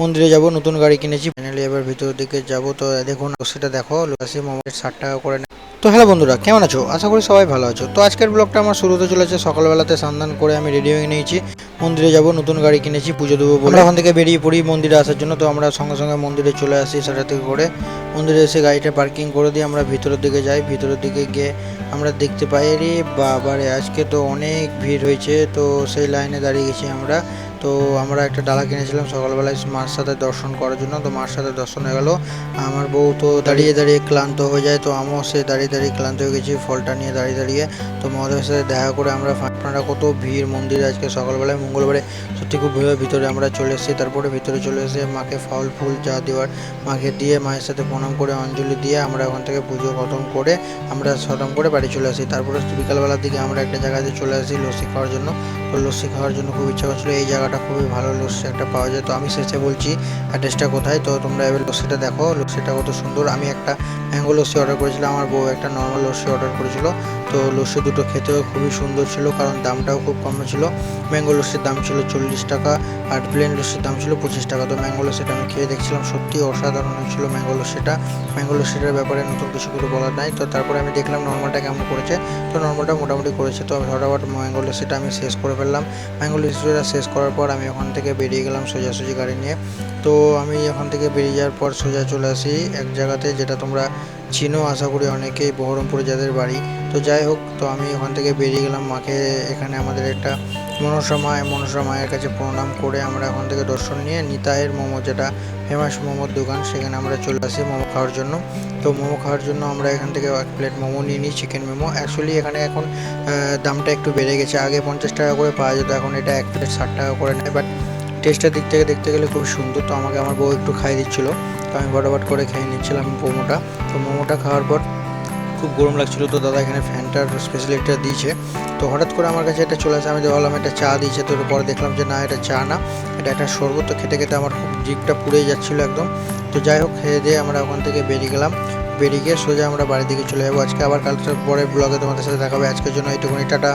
মন্দিরে যাব, নতুন গাড়ি কিনেছি। ফাইনালি এবার ভিতরের দিকে যাব। তো দেখুন, সেটা দেখো লুকাসি মোবাইল ষাট টাকা করে। তো হ্যালো বন্ধুরা, কেমন আছো? আশা করি সবাই ভালো আছো। তো আজকের ব্লগটা আমার শুরুতে চলেছে। সকালবেলাতে স্নান করে আমি রেডি হয়ে নিয়েছি। মন্দিরে যাব, নতুন গাড়ি কিনেছি, পুজো দেবো বলে। ওখান থেকে বেরিয়ে পড়ি মন্দিরে আসার জন্য। তো আমরা সঙ্গে সঙ্গে মন্দিরে চলে আসি সেটা থেকে করে। মন্দিরে এসে গাড়িটা পার্কিং করে দিয়ে আমরা ভিতরের দিকে যাই। ভিতরের দিকে গিয়ে আমরা দেখতে পাই রে বাবারে, আজকে তো অনেক ভিড় হয়েছে। তো সেই লাইনে দাঁড়িয়ে গেছি আমরা। তো আমরা একটা ডালা কিনেছিলাম সকালবেলায় মার সাথে দর্শন করার জন্য, তো মার সাথে দর্শন হয়ে গেল। আমার বউ তো দাঁড়িয়ে দাঁড়িয়ে ক্লান্ত হয়ে যায়, তো আমিও সে দাঁড়িয়ে দাঁড়িয়ে ক্লান্ত হয়ে গেছি, ফলটা নিয়ে দাঁড়িয়ে দাঁড়িয়ে। তো মহাদেবের সাথে দেখা করে আমরা আপনারা কত ভিড়, মন্দিরে আজকে সকালবেলায়, মঙ্গলবারে, সত্যি খুব ভিড় ভিতরে আমরা চলে এসেছি, তারপরে ভিতরে চলে এসে মাকে ফল, ফুল যা দেওয়ার, মাকে দিয়ে, মায়ের সাথে প্রণাম করে, অঞ্জলি দিয়ে আমরা ওখান থেকে পুজো খতম করে আমরা খতম করে বাড়ি চলে আসি। তারপরে বিকালবেলার দিকে আমরা একটা জায়গাতে চলে আসি লস্যি খাওয়ার জন্য, তো লস্যি খাওয়ার জন্য খুব ইচ্ছা করছিল, এই জায়গাটা খুবই ভালো লস্যি একটা পাওয়া যায়। তো আমি শেষে বলছি অ্যাড্রেসটা কোথায়? তো তোমরা এবার লস্যিটা দেখো। লস্যিটা কত সুন্দর। আমি একটা ম্যাঙ্গো লস্যি অর্ডার করেছিলাম, আমার বউ একটা নর্মাল লস্যি অর্ডার করেছিল। তো লস্যি দুটো খেতেও খুবই সুন্দর ছিল, কারণ দামটাও খুব কম ছিল। ম্যাঙ্গো লস্যির দাম ছিল চল্লিশ টাকা আর প্লেন লস্যির দাম ছিল পঁচিশ টাকা। তো ম্যাঙ্গো লস্যিটা আমি খেয়ে দেখছিলাম, সত্যি অসাধারণ ছিল ম্যাঙ্গো লস্যিটা। ম্যাঙ্গো লস্যিটার ব্যাপারে নতুন কিছু কিছু বলার নাই। তো তারপরে আমি দেখলাম নর্মালটা কেমন করেছে। তো নর্মালটা মোটামুটি করেছে, তো আমি ফটাফট ম্যাঙ্গো লস্যিটা আমি শেষ করে ফেললাম। ম্যাঙ্গো লস্যিটা শেষ করার পর আমি ওখান থেকে বেরিয়ে গেলাম সোজাসুজি গাড়ি নিয়ে। তো আমি ওখান থেকে বেরিয়ে যাওয়ার পর সোজা চলে আসি এক জায়গাতে, যেটা তোমরা চিনো আশা করি অনেকেই বহরমপুরে যাদের বাড়ি। তো যাই হোক, তো আমি ওখান থেকে বেরিয়ে গেলাম। মাকে এখানে আমাদের একটা মনসা মা মনসা মায়ের কাছে প্রণাম করে আমরা ওখান থেকে দর্শন নিয়ে নিতাইয়ের মোমো যেটা, ফেমাস মোমোর দোকান, সেখানে আমরা চলে আসি মোমো খাওয়ার জন্য। তো মোমো খাওয়ার জন্য আমরা এখান থেকে এক প্লেট মোমো নিয়ে নিই, চিকেন মোমো। অ্যাকচুয়ালি এখানে এখন দামটা একটু বেড়ে গেছে। আগে পঞ্চাশ টাকা করে পাওয়া যেত, এখন এটা এক প্লেট ষাট টাকা করে নেয়। বাট টেস্টের দিক থেকে দেখতে গেলে খুব সুন্দর। তো আমাকে আমার বউ একটু খাইয়ে দিচ্ছিল। তো আমি ফটাফট করে খেয়ে নিচ্ছিলাম মোমোটা। তো মোমোটা খাওয়ার পর খুব গরম লাগছিল। তো দাদা এখানে ফ্যানটার স্পেশালিটিটা দিয়েছে। তো হঠাৎ করে আমার কাছে এটা চলে আসে। আমি ভাবলাম এটা চা দিয়েছে। তো পরে দেখলাম যে না, এটা চা না। এটা একটা শরবত। তো খেতে খেতে আমার খুব জিভটা পুড়ে যাচ্ছিল একদম। তো যাই হোক, খেয়ে দিয়ে আমরা ওখান থেকে বেরিয়ে গেলাম। বেরিয়ে গিয়ে সোজা আমরা বাড়ির দিকে চলে যাব। আজকে আবার কালকে পরের ব্লগে তোমাদের সাথে দেখাবে আজকের জন্য এইটুকুনি। টাটা।